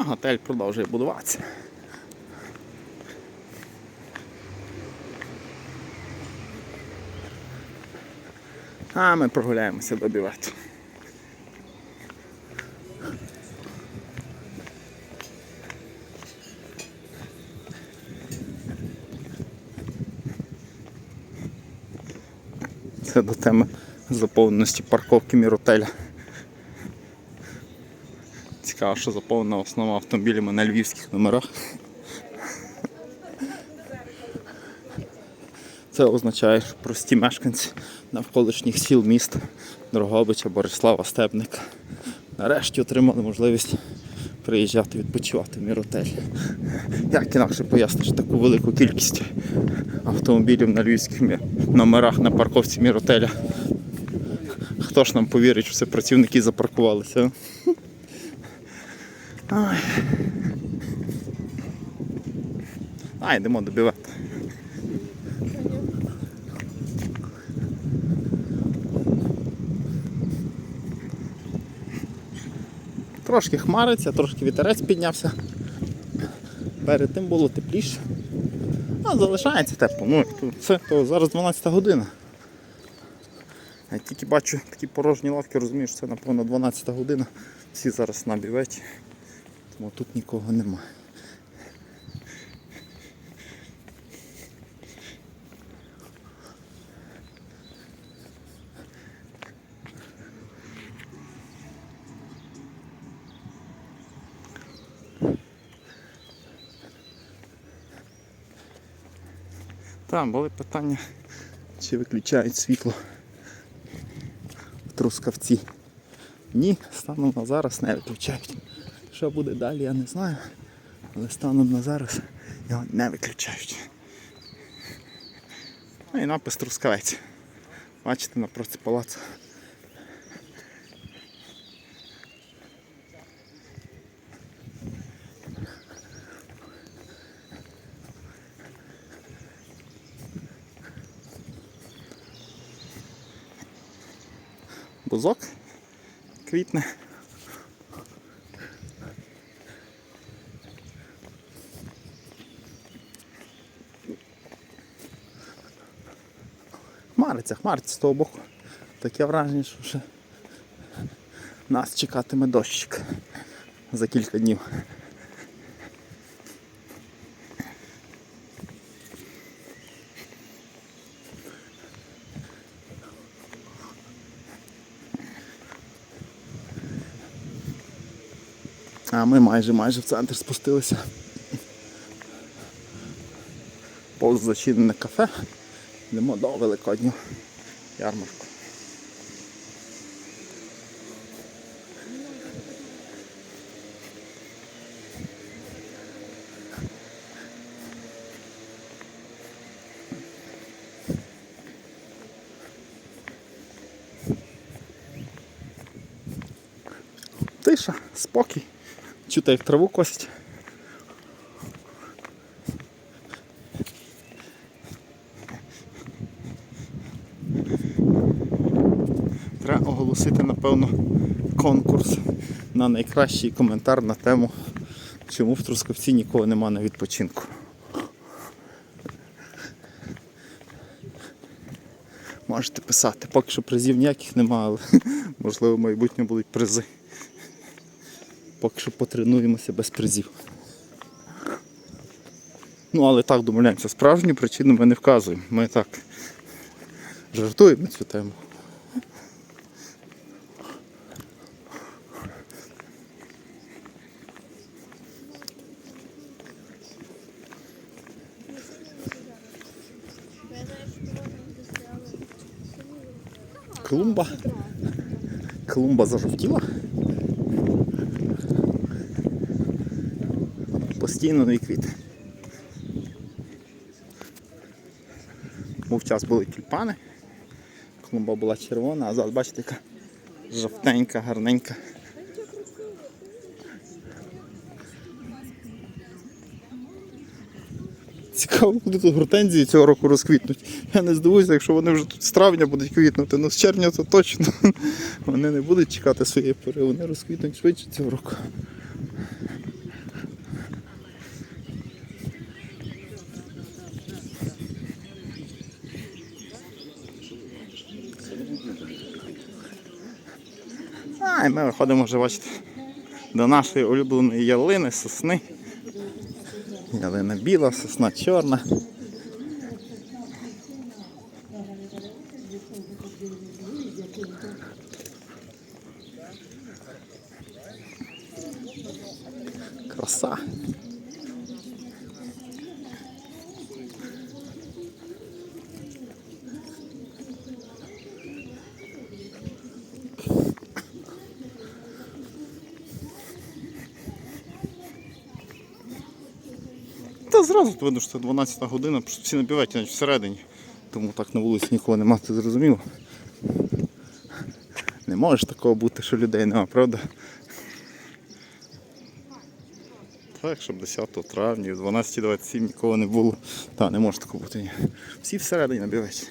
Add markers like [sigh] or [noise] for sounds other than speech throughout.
А готель продовжує будуватися. А ми прогуляємося до бювету. Це до теми заповненості парковки міротеля. Цікаво, що заповнена основа автомобілями на львівських номерах. Це означає, що прості мешканці навколишніх сіл міст Дрогобича, Борислава, Стебника нарешті отримали можливість приїжджати відпочивати в міротель. Як інакше поясниш таку велику кількість автомобілів на львівських номерах на парковці міротеля? Хто ж нам повірить, що це працівники запаркувалися? Ай. А, йдемо до бювету. Трошки хмариться, трошки вітерець піднявся. Перед тим було тепліше. А залишається тепло. Ну, це то зараз 12 година. Я тільки бачу такі порожні лавки, розумію, що це напевно 12 година. Всі зараз на. Тому тут нікого немає. Там були питання, чи виключають світло в трускавці. Ні, станом на зараз не виключають. Що буде далі, я не знаю. Але станом на зараз його не виключають. Ну і напис трускавець. Бачите, напроти палацу. Бузок квітне. Хмариться, хмариться з того боку. Таке враження, що вже нас чекатиме дощик за кілька днів. А ми майже майже в центр спустилися. Повз зачинене кафе. Йдемо до Великодню ярмарку. Тиша, спокій. Чути, як траву косять. Оголосити, напевно, конкурс на найкращий коментар на тему, чому в Трускавці нікого нема на відпочинку. Можете писати, поки що призів ніяких немає, але [laughs] можливо в майбутньому будуть призи. Поки що потренуємося без призів. Ну, але так домовляємося. Справжню причину ми не вказуємо. Ми так жартуємо цю тему. Клумба. Клумба зажовтіла. Постійно нові квіти. Був час були тюльпани. Клумба була червона, а зараз бачите, яка жовтенька, гарненька. Цікаво, куди тут гортензії цього року розквітнуть. Я не здивуюся, якщо вони вже тут з травня будуть квітнути, ну з червня то точно. [laughs] Вони не будуть чекати своєї пори, вони розквітнуть швидше цього року. А, і ми виходимо вже, бачите, до нашої улюбленої ялини, сосни. Ялина біла, сосна чорна. Краса. Та зразу видно, що це 12 година, всі набігають навіть всередині. Тому так на вулиці нікого нема, це зрозуміло. Не може такого бути, що людей нема, правда? Так, щоб 10 травня, в 12.27 нікого не було. Та, не може такого бути. Ні. Всі всередині набігають.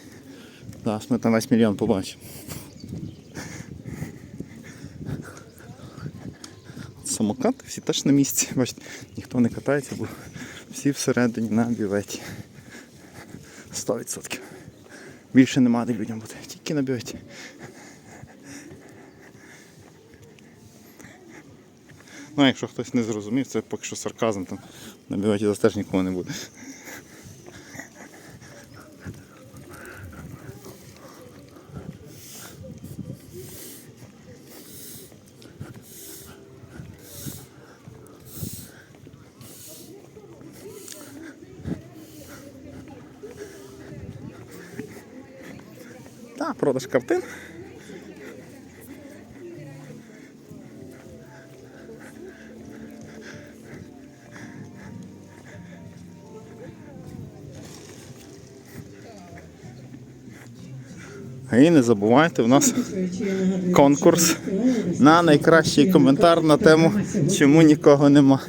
Зараз ми там весь мільйон побачимо. Самокати всі теж на місці. Бачите, ніхто не катається, бо всі всередині на бюветі. 100%. Більше нема де людям бути, тільки на бюветі. Ну, якщо хтось не зрозумів, це поки що сарказм, там на бюветі теж нікого не буде. Так, продаж картин. І не забувайте, у нас конкурс на найкращий коментар на тему, чому нікого нема.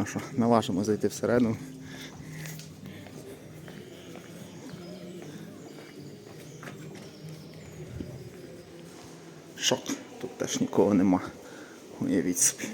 Ну що, наважимо зайти всередину. Шок, тут теж нікого нема. Уявіть собі.